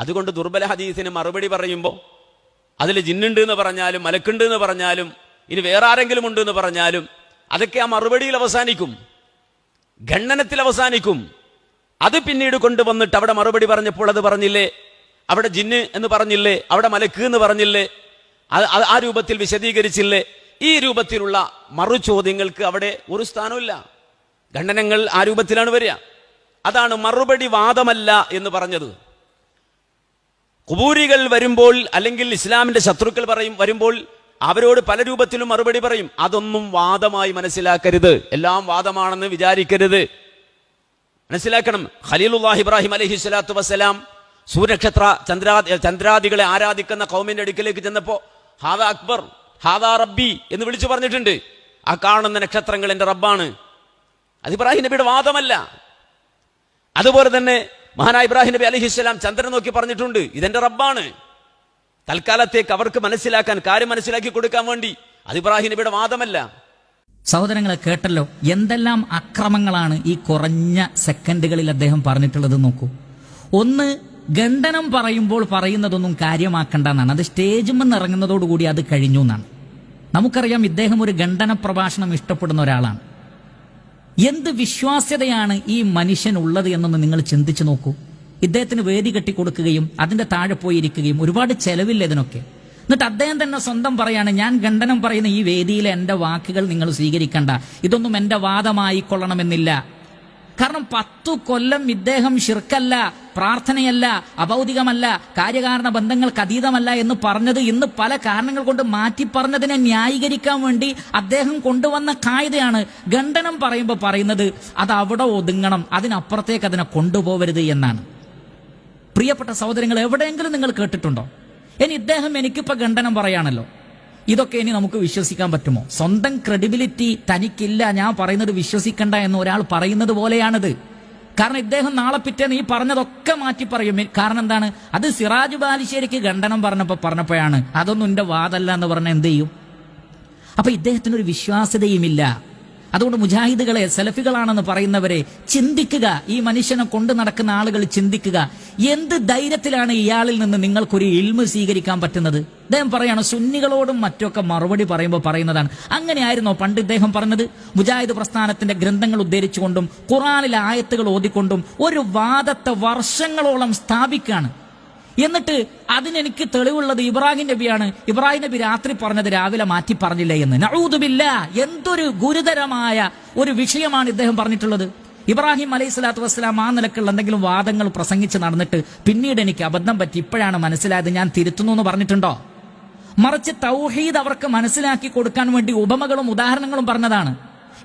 അതുകൊണ്ട് ദുർബല ഹദീസിന് മറുപടി പറയുമ്പോൾ അതിൽ ജിന്നുണ്ട് എന്ന് പറഞ്ഞാലും മലക്കുണ്ട് എന്ന് പറഞ്ഞാലും ഇനി വേറെ ആരെങ്കിലും ഉണ്ട് എന്ന് പറഞ്ഞാലും അതൊക്കെ ആ മറുപടിയിൽ അവസാനിക്കും. ഖണ്ഡനത്തിൽ അവസാനിക്കും. അത് പിന്നീട് കൊണ്ടുവന്നിട്ട് അവിടെ മറുപടി പറഞ്ഞപ്പോൾ അത് പറഞ്ഞില്ലേ? അവിടെ ജിന്ന് എന്ന് പറഞ്ഞില്ലേ? അവിടെ മലക്ക് എന്ന് പറഞ്ഞില്ലേ? ആ രൂപത്തിൽ വിശദീകരിച്ചില്ലേ? ഈ രൂപത്തിലുള്ള മറു ചോദ്യങ്ങൾക്ക് അവിടെ ഒരു സ്ഥാനമില്ല ഖണ്ഡനങ്ങൾ ആ രൂപത്തിലാണ് വരിക. അതാണ് മറുപടി വാദമല്ല എന്ന് പറഞ്ഞത്. കുബൂരികൾ വരുമ്പോൾ അല്ലെങ്കിൽ ഇസ്ലാമിന്റെ ശത്രുക്കൾ പറയും വരുമ്പോൾ അവരോട് പല രൂപത്തിലും മറുപടി പറയും. അതൊന്നും വാദമായി മനസ്സിലാക്കരുത്. എല്ലാം വാദമാണെന്ന് വിചാരിക്കരുത്. മനസ്സിലാക്കണം. ഖലീലുല്ലാഹ് ഇബ്രാഹിം അലഹി സ്വലാത്തു വസ്സലാം സൂര്യനക്ഷത്ര ചന്ദ്രാ ചന്ദ്രാദികളെ ആരാധിക്കുന്ന കൗമിന്റെ അടുക്കിലേക്ക് ചെന്നപ്പോ ഹാദ അക്ബർ ഹാദാ റബ്ബി എന്ന് വിളിച്ചു പറഞ്ഞിട്ടുണ്ട്. ആ കാണുന്ന നക്ഷത്രങ്ങൾ എന്റെ റബ്ബാണ്. അത് ഇബ്രാഹിം നബിയുടെ വാദമല്ല. അതുപോലെ തന്നെ മഹാനായ ഇബ്രാഹിം നബി അലഹിസ്സലാം ചന്ദ്രൻ നോക്കി പറഞ്ഞിട്ടുണ്ട് ഇതെന്റെ റബ്ബാണ്. തൽക്കാലത്തേക്ക് അവർക്ക് മനസ്സിലാക്കാൻ കാര്യം മനസ്സിലാക്കി കൊടുക്കാൻ വേണ്ടി. അത് ഇബ്രാഹിം നബിയുടെ വാദമല്ല. സഹോദരങ്ങളെ കേട്ടല്ലോ എന്തെല്ലാം അക്രമങ്ങളാണ് ഈ കുറഞ്ഞ സെക്കൻഡുകളിൽ അദ്ദേഹം പറഞ്ഞിട്ടുള്ളത് നോക്കൂ. ഒന്ന് ഖണ്ഡനം പറയുമ്പോൾ പറയുന്നതൊന്നും കാര്യമാക്കണ്ട എന്നാണ് അത് സ്റ്റേജുമെന്ന് ഇറങ്ങുന്നതോടുകൂടി അത് കഴിഞ്ഞു എന്നാണ്. നമുക്കറിയാം ഇദ്ദേഹം ഒരു ഖണ്ഡന പ്രഭാഷണം ഇഷ്ടപ്പെടുന്ന ഒരാളാണ്. എന്ത് വിശ്വാസ്യതയാണ് ഈ മനുഷ്യൻ ഉള്ളത് എന്നൊന്ന് നിങ്ങൾ ചിന്തിച്ചു നോക്കൂ. ഇദ്ദേഹത്തിന് വേദി കെട്ടി കൊടുക്കുകയും അതിന്റെ താഴെ പോയിരിക്കുകയും ഒരുപാട് ചെലവില്ല ഇതിനൊക്കെ. എന്നിട്ട് അദ്ദേഹം തന്നെ സ്വന്തം പറയാണ് ഞാൻ ഖണ്ഡനം പറയുന്ന ഈ വേദിയിലെ എന്റെ വാക്കുകൾ നിങ്ങൾ സ്വീകരിക്കണ്ട. ഇതൊന്നും എന്റെ വാദമായിക്കൊള്ളണമെന്നില്ല. കാരണം പത്തു കൊല്ലം ഇദ്ദേഹം ഷിർക്കല്ല പ്രാർത്ഥനയല്ല അഭൗതികമല്ല കാര്യകാരണ ബന്ധങ്ങൾക്ക് അതീതമല്ല എന്ന് പറഞ്ഞത് ഇന്ന് പല കാരണങ്ങൾ കൊണ്ട് മാറ്റി പറഞ്ഞതിനെ ന്യായീകരിക്കാൻ വേണ്ടി അദ്ദേഹം കൊണ്ടുവന്ന കായതയാണ് ഖണ്ഡനം പറയുമ്പോൾ പറയുന്നത് അത് അവിടെ ഒതുങ്ങണം അതിനപ്പുറത്തേക്ക് അതിനെ കൊണ്ടുപോകരുത് എന്നാണ്. പ്രിയപ്പെട്ട സഹോദരങ്ങൾ എവിടെയെങ്കിലും നിങ്ങൾ കേട്ടിട്ടുണ്ടോ? ഇനി ഇദ്ദേഹം എനിക്കിപ്പോ ഖണ്ഡനം പറയാണല്ലോ. ഇതൊക്കെ ഇനി നമുക്ക് വിശ്വസിക്കാൻ പറ്റുമോ? സ്വന്തം ക്രെഡിബിലിറ്റി തനിക്കില്ല ഞാൻ പറയുന്നത് വിശ്വസിക്കണ്ട എന്ന് ഒരാൾ പറയുന്നത് പോലെയാണിത്. കാരണം ഇദ്ദേഹം നാളെ പിറ്റേന്ന് ഈ പറഞ്ഞതൊക്കെ മാറ്റി പറയും. കാരണം എന്താണ്? അത് സിറാജ് ബാലിശ്ശേരിക്ക് ഖണ്ഡനം പറഞ്ഞപ്പോ പറഞ്ഞപ്പോഴാണ്. അതൊന്നും എന്റെ വാദല്ല എന്ന് പറഞ്ഞാൽ എന്ത് ചെയ്യും? അപ്പൊ ഇദ്ദേഹത്തിനൊരു വിശ്വാസ്യതയുമില്ല. അതുകൊണ്ട് മുജാഹിദുകളെ സെലഫികളാണെന്ന് പറയുന്നവരെ ചിന്തിക്കുക. ഈ മനുഷ്യനെ കൊണ്ടു നടക്കുന്ന ആളുകൾ ചിന്തിക്കുക. എന്ത് ധൈര്യത്തിലാണ് ഇയാളിൽ നിന്ന് നിങ്ങൾക്കൊരു ഇൽമ സ്വീകരിക്കാൻ പറ്റുന്നത്? അദ്ദേഹം പറയാണ് സുന്നികളോടും മറ്റൊക്കെ മറുപടി പറയുമ്പോൾ പറയുന്നതാണ്. അങ്ങനെയായിരുന്നോ പണ്ട് ഇദ്ദേഹം പറഞ്ഞത്? മുജാഹിദ് പ്രസ്ഥാനത്തിന്റെ ഗ്രന്ഥങ്ങൾ ഉദ്ധരിച്ചുകൊണ്ടും ഖുറാനിലെ ആയത്തുകൾ ഓതിക്കൊണ്ടും ഒരു വാദത്തെ വർഷങ്ങളോളം സ്ഥാപിക്കുകയാണ് എന്നിട്ട് അതിനെനിക്ക് തെളിവുള്ളത് ഇബ്രാഹിം നബിയാണ്. ഇബ്രാഹിം നബി രാത്രി പറഞ്ഞത് രാവിലെ മാറ്റി പറഞ്ഞില്ല എന്ന്. നഴുതുമില്ല എന്തൊരു ഗുരുതരമായ ഒരു വിഷയമാണ് ഇദ്ദേഹം പറഞ്ഞിട്ടുള്ളത്. ഇബ്രാഹിം അലൈഹി സ്വലാത്തു വസ്സലാം ആ നിലക്കുള്ള എന്തെങ്കിലും വാദങ്ങൾ പ്രസംഗിച്ച് നടന്നിട്ട് പിന്നീട് എനിക്ക് അബദ്ധം പറ്റി ഇപ്പോഴാണ് മനസ്സിലായത് ഞാൻ തിരുത്തുന്നു എന്ന് പറഞ്ഞിട്ടുണ്ടോ? മറിച്ച് തൗഹീദ് അവർക്ക് മനസ്സിലാക്കി കൊടുക്കാൻ വേണ്ടി ഉപമകളും ഉദാഹരണങ്ങളും പറഞ്ഞതാണ്.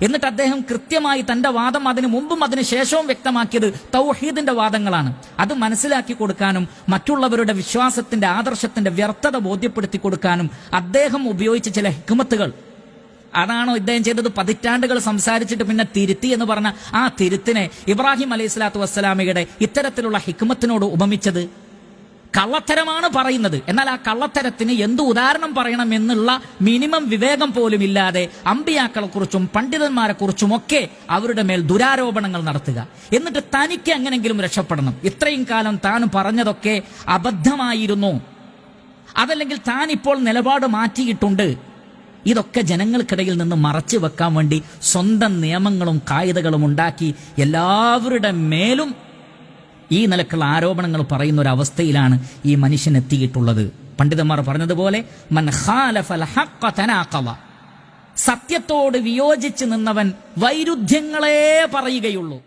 എന്നിട്ട് അദ്ദേഹം കൃത്യമായി തന്റെ വാദം അതിനു മുമ്പും അതിനു ശേഷവും വ്യക്തമാക്കിയത് തൗഹീദിന്റെ വാദങ്ങളാണ്. അത് മനസ്സിലാക്കി കൊടുക്കാനും മറ്റുള്ളവരുടെ വിശ്വാസത്തിന്റെ ആദർശത്തിന്റെ വ്യർത്ഥത ബോധ്യപ്പെടുത്തി കൊടുക്കാനും അദ്ദേഹം ഉപയോഗിച്ച ചില ഹിക്മത്തുകൾ. അതാണോ ഇദ്ദേഹം ചെയ്തത്? പതിറ്റാണ്ടുകൾ സംസാരിച്ചിട്ട് പിന്നെ തിരുത്തി എന്ന് പറഞ്ഞ ആ തിരുത്തിനെ ഇബ്രാഹിം അലൈഹി സ്വലാത്തു വസ്സലാമയുടെ ഇത്തരത്തിലുള്ള ഹിക്മത്തിനോട് ഉപമിച്ചത്? കള്ളത്തരമാണ് പറയുന്നത്. എന്നാൽ ആ കള്ളത്തരത്തിന് എന്ത് ഉദാഹരണം പറയണം എന്നുള്ള മിനിമം വിവേകം പോലും ഇല്ലാതെ അമ്പിയാക്കളെ കുറിച്ചും പണ്ഡിതന്മാരെ കുറിച്ചും ഒക്കെ അവരുടെ മേൽ ദുരാരോപണങ്ങൾ നടത്തുക. എന്നിട്ട് തനിക്ക് എങ്ങനെങ്കിലും രക്ഷപ്പെടണം. ഇത്രയും കാലം താൻ പറഞ്ഞതൊക്കെ അബദ്ധമായിരുന്നു. അതല്ലെങ്കിൽ താൻ ഇപ്പോൾ നിലപാട് മാറ്റിയിട്ടുണ്ട്. ഇതൊക്കെ ജനങ്ങൾക്കിടയിൽ നിന്ന് മറച്ചു വെക്കാൻ വേണ്ടി സ്വന്തം നിയമങ്ങളും കായികകളും ഉണ്ടാക്കി എല്ലാവരുടെ മേലും ഈ നിലക്കുള്ള ആരോപണങ്ങൾ പറയുന്ന ഒരു അവസ്ഥയിലാണ് ഈ മനുഷ്യൻ എത്തിയിട്ടുള്ളത് പണ്ഡിതന്മാർ പറഞ്ഞതുപോലെ. സത്യത്തോട് വിയോജിച്ച് നിന്നവൻ വൈരുദ്ധ്യങ്ങളെ പറയുകയുള്ളൂ